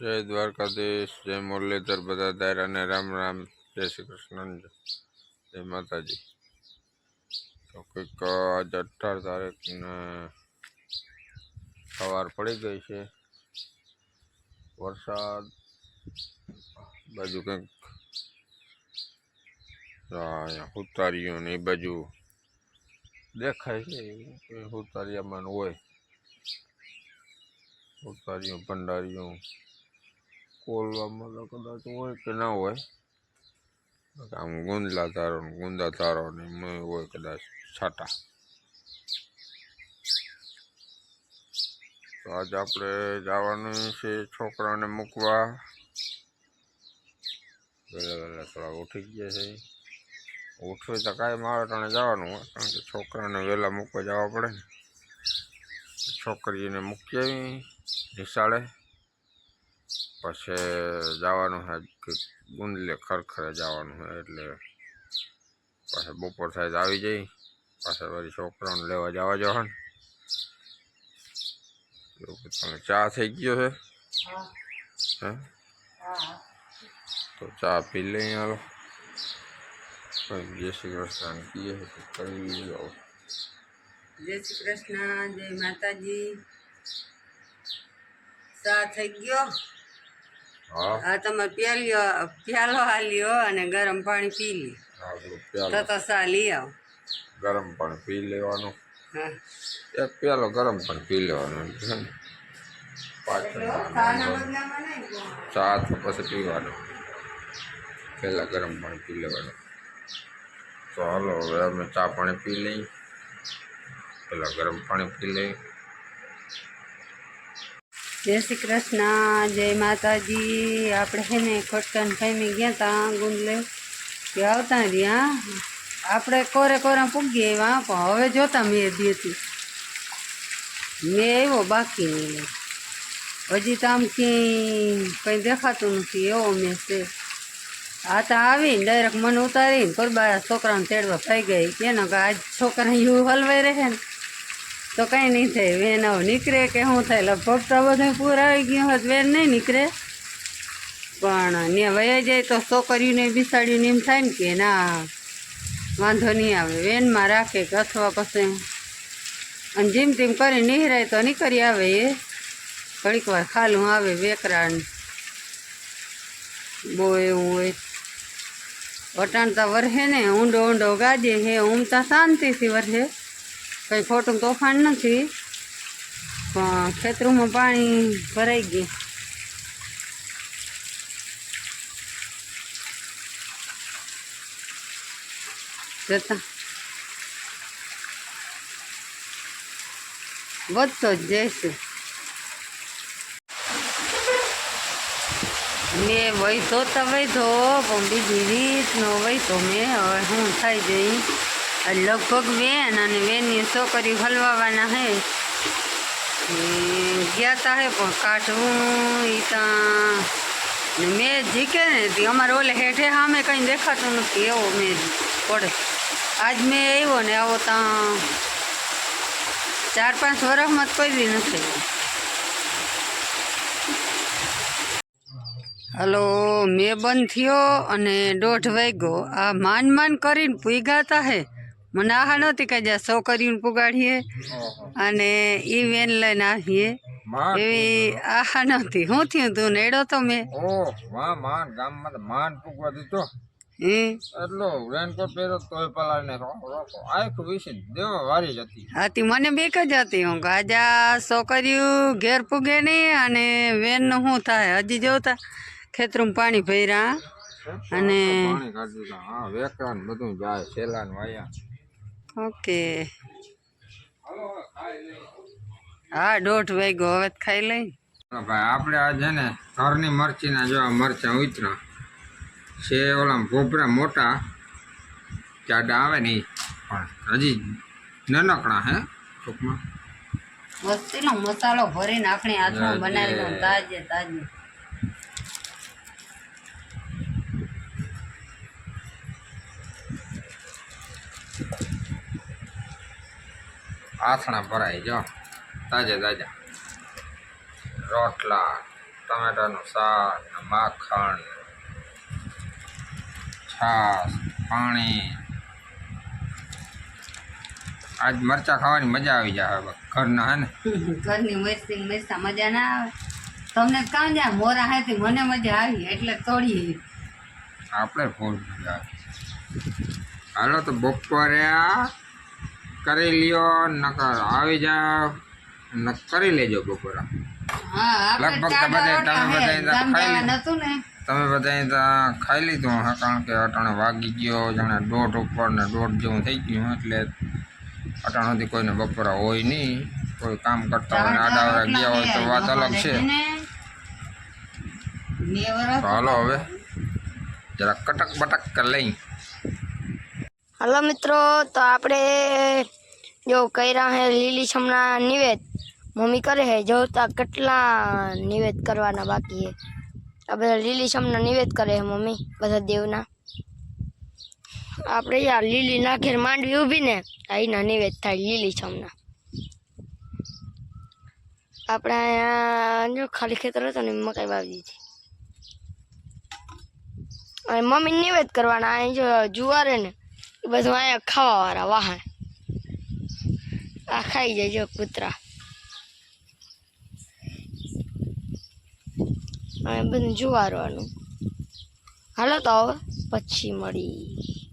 જય દ્વારકાધીશ, જય મુરલીધર બધા દાયરાને રામ રામ, જય શ્રી કૃષ્ણ જય માતાજી. તો કંઈક આજ અઢાર તારીખને સવાર પડી ગઈ છે. વરસાદ, બાજુ કંઈક ઉતારીયું ને એ બાજુ દેખાય છે ઉતારિયામાં હોય. ઉતારીઓ ભંડારીયું કોલવામાં તો કદાચ હોય કે ના હોય. આમ ગુંદલા તારો ને ગુંદા તારો ને એમાં હોય કદાચ છાટા. તો આજે આપણે જવાનું છે છોકરાને મૂકવા. વહેલા વહેલા થોડા ઉઠી ગયા છે. ઉઠવું તો કાંઈ મારે ટાણે જવાનું હોય, કારણ કે છોકરાને વહેલા મૂકવા જવા પડે ને. છોકરીને મૂકી આવી નિશાળે. પછી જવાનું છે ગુંદલે ખરખરે જવાનું છે એટલે પાછા બપોર થાય આવી જઈ. પાછા વળી છોકરાઓને લેવા જવા જવા એવું તમે ચા થઈ ગયો છે હે? તો ચા પી લઈ હાલો. જય શ્રી કૃષ્ણ. કીએ કરી જય શ્રી કૃષ્ણ, જય માતાજી. ચા થઈ ગયો? હા. તમે પ્યાલ્યો પ્યાલો હાલ્યો અને ગરમ પાણી પી લી આપણું તો તો ચા લઈ આવો. ગરમ પાણી પી લેવાનું. એક પ્યાલો ગરમ પણ પી લેવાનો છે ને. ચા તો પછી પીવાનું. પહેલાં ગરમ પાણી પી લેવાનું. તો હાલો હવે અમે ચા પાણી પી લઈ. પહેલાં ગરમ પાણી પી લઈ. જય શ્રી કૃષ્ણ, જય માતાજી. આપણે હે ને ખટકન ફેમી ગયા તા ગુંદલે. કે આવતા રહ્યા. આપણે કોરે કોરા પૂગી આવ્યા પણ હવે જોતા મેં દીધી મેં આવ્યો, બાકી નહીં હજી તો આમ ક્યાંય કંઈ દેખાતું નથી, એવો મેં છે. આ તો આવીને ડાયરેક્ટ મને ઉતારીને પરબા છોકરાને તેડવા થઈ ગઈ કેનો કે આજ છોકરા એવું હલવાઈ રહે ને. તો કંઈ નહીં થાય, વેન નીકળે કે શું થાય, લગભગ તો બધું પૂરાવી ગયું હોત, વેન નહીં નીકળે. પણ ને વયા જાય તો છોકરીઓને બિસાડ્યું એમ થાય ને કે ના, વાંધો નહીં આવે, વેનમાં રાખે કે અથવા પછી અને જેમ તેમ કરી નિહરાય તો નીકળી આવે એ. ઘણીક વાર ખાલું આવે વેકરાણ બહુ એવું હોય. વટાણતા વરહે ને, ઊંડો ઊંડો ગાજે હે ઊંઘતા શાંતિથી વરહે. કંઈ ખોટું તોફાન નથી. પણ ખેતરોમાં પાણી ભરાઈ ગયું. જતા. વધતો જ જઈશું મેં વૈધો તો વૈધો પણ બીજી રીતનો વૈધો મેં હવે હું થઈ જઈ. લગભગ વેન અને વેનની છોકરી હલવાવાના હે. ગયા તા હે પણ કાઢવું એ ત્યાં મેં જીકે ને તે, અમારે ઓલે હેઠે સામે કંઈ દેખાતું નથી, એવો મેં પડે. આજ મેં આવ્યો ને આવો ત્યાં ચાર પાંચ વર્ષમાં જ કોઈ બી નથી હલો, મેં બંધ થયો અને દોઢ વાગ્યો. આ માન માન કરીને પૂગાતા હે. મને આહા નહોતી કે જ્યાં છોકરીઓને પુગાડીએ અને એ વેન લઈને આવીએ. એવી આહા નહોતી. શું થયું તું? નેડો તો મેં. માન ગામમાં માન પૂગવા દીધો. એટલો રેનકોટ પહેર્યો તોય પલાળને રોકો રોકો. આંખ વીસી દેવા વારી જ હતી. હાથી મને બીક જ હતી. હું આજે છોકરીઓ ઘેર પૂગે નહીં અને વેનનું શું થાય? હજી જોતા ખેતરમાં પાણી ભર્યા. અને હા બધું જાય છેલા વાયા. ઓકે. હા દોઢ વાગ્યો. હવે ખાઈ લઈ. ભાઈ આપણે આ છે ને ઘરની મરચીના જેવા મરચાં ઉતરા. છે ઓલા ભોપરા મોટા. જાડા આવે ને પણ હજી નાનકડા હે ટૂંકમાં. મસ્તીનો મસાલો ભરીને આપણે હાથમાં બનાવી તાજે તાજે. આથણા ભરાઈ જાઓ તાજા તાજા. રોટલા ટમેટાનું શાક માખણ છાશ પાણી. આજ મરચા ખાવાની મજા આવી જાય હવે ઘરના હે ને? ઘરની મસ્તી મસ્તા મજા ના આવે. તમને કાં જાય મોરા હાથી મને મજા આવી એટલે તોડીએ. આપણે ફૂલ મજા આવે. હાલો તો બપોરે આ કરી લ્યો નકર આવી જાવ ન કરી લેજો બપોરા. લગભગ તો બધા તમે ને. તમે બધા ખાઈ લીધું હા કારણ કે અટાણે વાગી ગયો જાણે દોઢ ઉપર ને દોઢ જેવું થઈ ગયું એટલે અટાણ સુધી કોઈને બપોરા હોય નહીં. કોઈ કામ કરતા હોય ચાર આડાવડા ગયા હોય તો વાત અલગ છે. હાલો હવે. જરા કટક બટક કરી લઈ. હલો મિત્રો, તો આપણે જો કર્યા હે લીલી છમના નિવેદ. મમ્મી કરે હે જોતા કેટલા નિવેદ કરવાના બાકી હે. આ બધા લીલી છમના નિવેદ કરે હે મમ્મી, બધા દેવના. આપણે યાર લીલી નાખે માંડવી ઊભી ને, આ નિવેદ થાય લીલી છમના. આપણે અહીંયા જો ખાલી ખેતર હતો ને મકાઈ વાવી દીધી. અને મમ્મી નિવેદ કરવાના અહીં જો જુવારે ને બધું અહીંયા ખાવાવાળા વાહન આ ખાઈ જાય જો કૂતરા. અહીંયા બધું જુવારવાનું. હાલો તો હવે, પછી મળી.